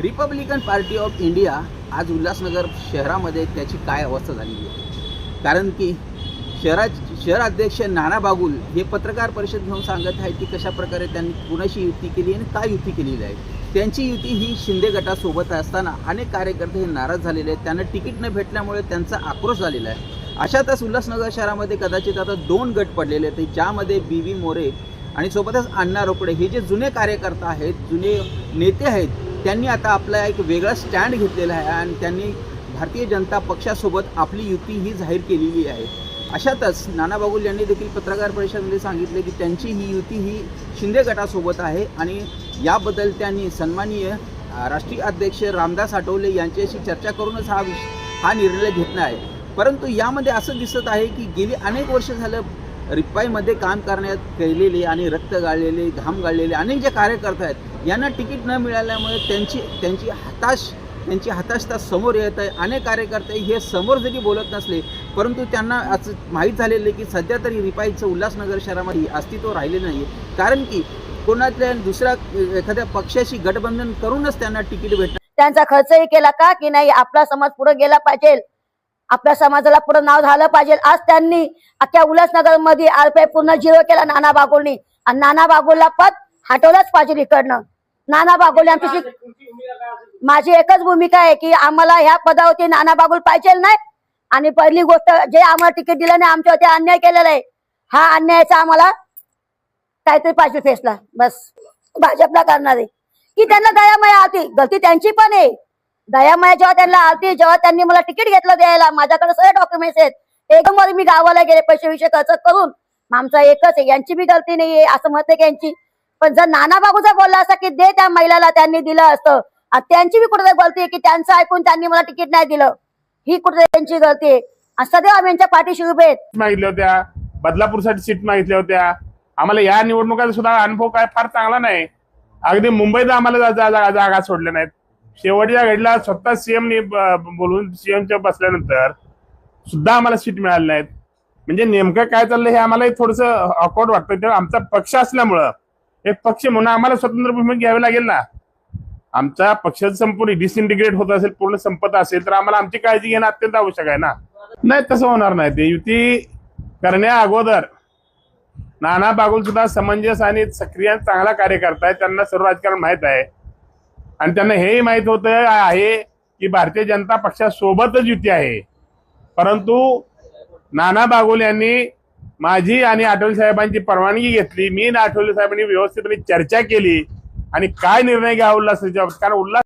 Republican party of India आज उल्हासनगर शहरामध्ये त्याची काय अवस्था झालेली आहे? कारण की शहरा शहराध्यक्ष नाना बागुल हे पत्रकार परिषद घेऊन सांगत आहेत की कशा प्रकारे त्यांनी कुणाशी युती केली आणि काय युती केलेली आहे. त्यांची युती ही शिंदे गटासोबत असताना अनेक कार्यकर्ते हे नाराज झालेले आहेत. त्यांना तिकीट न भेटल्यामुळे त्यांचा आक्रोश झालेला आहे. अशातच उल्हासनगर शहरामध्ये कदाचित आता दोन गट पडलेले आहेत. ज्यामध्ये बी व्ही मोरे आणि सोबतच अण्णा रोकडे हे जे जुने कार्यकर्ता आहेत जुने नेते आहेत त्यांनी आता आपला एक वेगळा स्टँड घेतलेला आहे आणि त्यांनी भारतीय जनता पक्षासोबत आपली युती ही जाहीर केलेली आहे. अशातच नाना बागुल यांनी देखील पत्रकार परिषदेमध्ये सांगितले की त्यांची ही युती ही शिंदे गटासोबत आहे आणि याबद्दल त्यांनी सन्माननीय राष्ट्रीय अध्यक्ष रामदास आठवले यांच्याशी चर्चा करूनच हा विष हा निर्णय घेतला आहे. परंतु यामध्ये असं दिसत आहे की गेली अनेक वर्ष झालं रिपाईमध्ये काम करण्यात केलेली आणि रक्त गाळलेले घाम गाळलेले अनेक जे कार्यकर्ते आहेत यांना तिकीट न मिळाल्यामुळे त्यांची त्यांची हताश त्यांची हताशता समोर येत आहे. अनेक कार्यकर्ते हे समोर जरी बोलत नसले परंतु त्यांना आज माहीत झालेलं आहे की सध्या तरी रिपाईचं उल्हासनगर शहरामध्ये अस्तित्व राहिले नाही कारण की कोणातल्या दुसऱ्या एखाद्या पक्षाशी गठबंधन करूनच त्यांना तिकीट भेटणार. त्यांचा खर्चही केला का की नाही आपला समाज पुढे गेला पाहिजे. आपल्या समाजाला पुढे नाव झालं पाहिजे. आज त्यांनी अख्ख्या उल्हासनगरमध्ये आरपीआय पूर्ण झिरो केला नाना बागोलनी. आणि नाना बागोलला पद हटवलंच पाहिजे इकडनं. नाना बागोल आमची माझी एकच भूमिका आहे की आम्हाला ह्या पदावरती नाना बागुल पाहिजे नाही. आणि पहिली गोष्ट जे आम्हाला तिकीट दिलं नाही आमच्यावरती अन्याय केलेला आहे. हा अन्यायाचा आम्हाला काहीतरी पाहिजे फेसला. बस. भाजपला करणार आहे. की त्यांना दयामया आलती गलती त्यांची पण आहे. दयामया जेव्हा त्यांना आलती जेव्हा त्यांनी मला तिकीट घेतलं द्यायला माझ्याकडे सगळे डॉक्युमेंट्स आहेत. एकदम वर मी गावाला गेले पैसे विषय खर्च करून आमचा एकच आहे यांची बी गलती नाहीये असं मत आहे की यांची? पण जर नाना बाबूचा बोलला असता की दे त्या महिलाला त्यांनी दिलं असतं. आणि त्यांची बी कुठे गलती आहे की त्यांचं ऐकून त्यांनी मला तिकीट नाही दिलं. ही कुठे त्यांची गलती आहे. सदैव आम्ही यांच्या पाठीशी उभे आहेत. मागितल्या होत्या. बदलापूरसाठी सीट मागितल्या होत्या. आम्हाला या निवडणुकाचा सुद्धा अनुभव काय फार चांगला नाही. अगदी मुंबईत आम्हाला जागा सोडल्या नाहीत. शेवटच्या घडीला स्वतः सीएम बोलून सीएमच्या बसल्यानंतर सुद्धा आम्हाला सीट मिळाली नाहीत. म्हणजे नेमकं काय चाललंय हे आम्हाला थोडस ऑकवर्ड वाटतं तेव्हा आमचा पक्ष असल्यामुळं एक पक्ष म्हणून आम्हाला स्वतंत्र भूमिका घ्यावी लागेल ना? आमचा पक्ष संपूर्ण डिसइंटिग्रेट होत असेल पूर्ण संपत असेल तर आम्हाला आमची काळजी घेणं अत्यंत आवश्यक आहे ना? नाही तसं होणार नाही. ते युती करण्या अगोदर नाना बागुल सुद्धा समंजस आणि सक्रिय चांगला कार्य करताय त्यांना सर्व राजकारण माहीत आहे. आणि त्यांना हेही माहीत होतं आहे की भारतीय जनता पक्षासोबतच युती आहे. परंतु नाना बागोल यांनी माझी आणि आठवले साहेबांची परवानगी घेतली. मी आणि आठवले साहेबांनी व्यवस्थितपणे चर्चा केली आणि काय निर्णय घ्या उल्हास कारण उल्हास